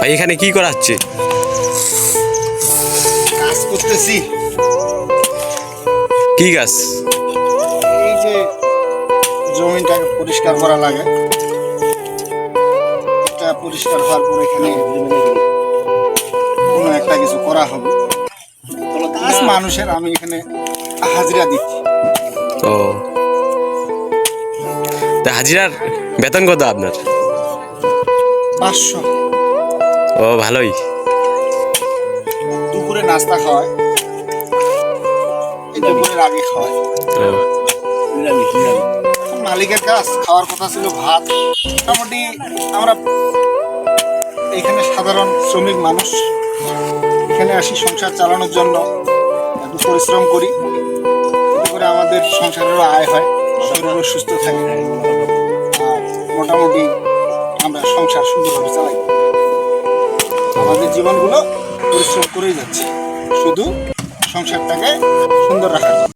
ভাই এখানে কি করা হচ্ছে? কাজ করতেছি। কি গাছ? এই যে জমিটাকে পরিষ্কার করা লাগে। এটা পরিষ্কার হওয়ার পর এখানে কোনো একটা কিছু করা হবে। কাজ মানুষের আমি এখানে হাজিরা দিচ্ছি। ও। তা হাজিরার বেতন কত আপনার? পাঁচশো। ও ভালোই। দুপুরে নাস্তা খাওয়ায়। এই দুপুরের আগে খাওয়ায়। মালিকের কাজ খাওয়ার কথা ছিল ভাত। মোটামুটি আমরা এখানে সাধারণ শ্রমিক মানুষ। এখানে আসি সংসার চালানোর জন্য। একটু পরিশ্রম করি। এতে করে আমাদের সংসারেরও আয় হয়। শরীরও সুস্থ থাকে। আর মোটামুটি আমরা সংসার সুন্দরভাবে চালাই। আমাদের জীবনগুলো পরিশ্রম করেই যাচ্ছে। শুধু সংসারটাকে সুন্দর রাখার